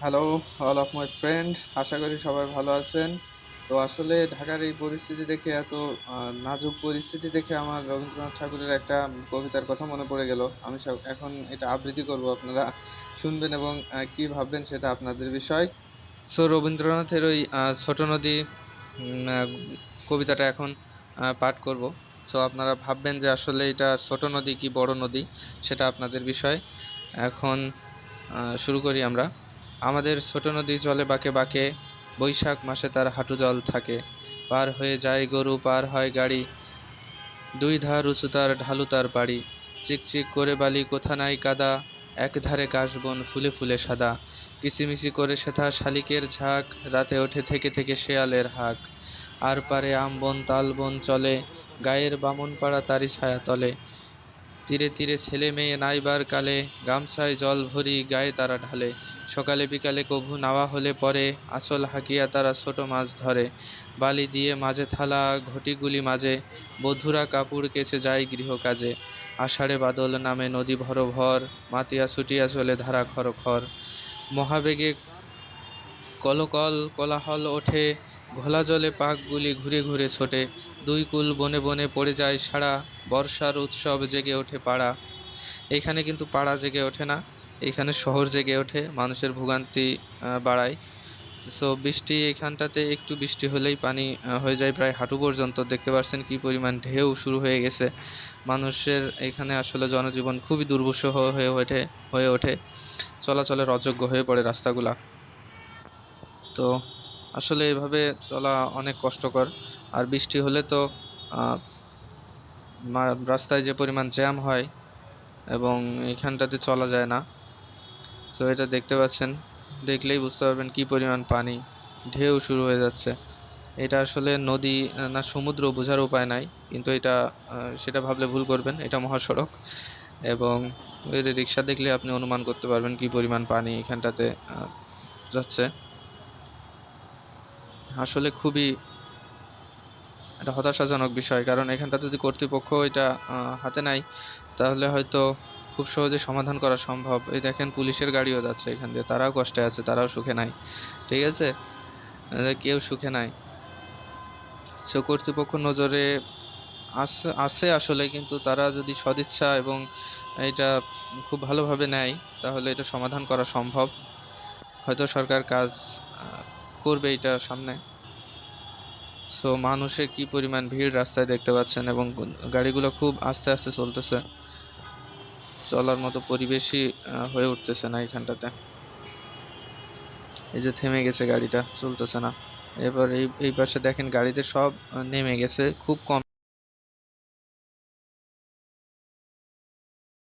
Hello all of my friend আশা করি সবাই ভালো আছেন। তো আসলে ঢাকার এই পরিস্থিতি দেখে এত নাজুক পরিস্থিতি দেখে আমার রবীন্দ্রনাথ ঠাকুরের একটা কবিতার কথা মনে পড়ে গেল। আমি এখন এটা আবৃত্তি করব আপনারা শুনবেন এবং কি ভাববেন সেটা আপনাদের বিষয়। সো রবীন্দ্রনাথের ওই ছোট নদী কবিতাটা এখন পাঠ করব। সো আপনারা ভাববেন যে আসলে এটা ছোট নদী কি বড় নদী, সেটা আপনাদের বিষয়। এখন শুরু করি আমরা। আমাদের ছোট নদী চলে বাঁকে বাঁকে, বৈশাখ মাসে তার হাঁটু জল থাকে। পার হয়ে যায় গরু, পার হয় গাড়ি। দুই ধার উঁচু তার ঢালু তার বাড়ি। চিকচিক করে বালি, কোথা নাই কাদা। এক ধারে কাশবন ফুলে ফুলে সাদা। কিচিমিচি করে সেথা শালিকের ঝাঁক। রাতে ওঠে থেকে থেকে শেয়ালের হাঁক। আর পারে আমবন তালবন চলে। গায়ের বামন পাড়া তারি ছায়া তলে। তীরে তীরে ছেলে মেয়ে নাইবার কালে। গামছায় জল ভরি গায়ে তারা ঢালে। সকালে বিকালে কভু নাওয়া হলে পরে আসল হাঁকিয়া তারা ছোট মাছ ধরে। বালি দিয়ে মাঝে থালা, ঘটিগুলি মাঝে। বধুরা কাপড় কেচে যায় গৃহকাজে। আষাঢ়ে বাদল নামে নদী ভর ভর, মাতিয়া ছুটিয়া চলে ধারা খর খর। মহাবেগে কলকল কোলাহল ওঠে, ঘোলা জলে পাকগুলি ঘুরে ঘুরে ছোটে। দুই কুল বনে বনে পড়ে যায় সারা বর্ষার উৎসব জেগে ওঠে পাড়া। এখানে কিন্তু পাড়া জেগে ওঠে না। এখানে শহর জেগে ওঠে, মানুষের ভোগান্তি বাড়ায়। সো বৃষ্টি এখানটাতে একটু বৃষ্টি হলেই পানি হয়ে যায় প্রায় হাঁটু পর্যন্ত। দেখতে পাচ্ছেন কি পরিমাণ ঢেউ শুরু হয়ে গেছে। মানুষের এখানে আসলে জনজীবন খুবই দুর্বিষহ হয়ে ওঠে হয়ে ওঠে। চলাচলের অযোগ্য হয়ে পড়ে রাস্তাগুলা। তো, আসলে এভাবে চলা অনেক কষ্টকর। আর বৃষ্টি হলে তো রাস্তায় যে পরিমাণ জ্যাম হয় এবং এখানটাতে চলা যায় না। সো এটা দেখতে পাচ্ছেন। দেখলেই বুঝতে পারবেন কি পরিমাণ পানি। ঢেউ শুরু হয়ে যাচ্ছে। এটা আসলে নদী, না, সমুদ্র বোঝার উপায় নাই। কিন্তু এটা সেটা ভাবলে ভুল করবেন। এটা মহাসড়ক। এবং এর রিক্সা দেখলে আপনি অনুমান করতে পারবেন কি পরিমাণ পানি এখানটাতে যাচ্ছে। আসলে খুবই এটা হতাশাজনক বিষয়। কারণ এখানটা যদি কর্তৃপক্ষ এটা হাতে নেয়, তাহলে হয়তো খুব সহজে সমাধান করা সম্ভব। এই দেখেন, পুলিশের গাড়িও যাচ্ছে এখান দিয়ে। তারাও কষ্টে আছে, তারাও সুখে নাই। ঠিক আছে? কেউ সুখে নাই। সো কর্তৃপক্ষ নজরে আসে আসলে, কিন্তু তারা যদি সদিচ্ছা এবং এটা খুব ভালোভাবে নেয়, তাহলে এটা সমাধান করা সম্ভব। হয়তো সরকার কাজ করবে এটা সামনে। সো মানুষের কি পরিমাণ ভিড় রাস্তায় দেখতে পাচ্ছেন এবং গাড়িগুলো খুব আস্তে আস্তে চলতেছে। চলার মতো পরিবেশই হয়ে উঠতেছে না এখানটাতে। এই যে থেমে গেছে গাড়িটা, চলতেছে না। এবার এই এই পাশে দেখেন গাড়িতে সব নেমে গেছে, খুব কম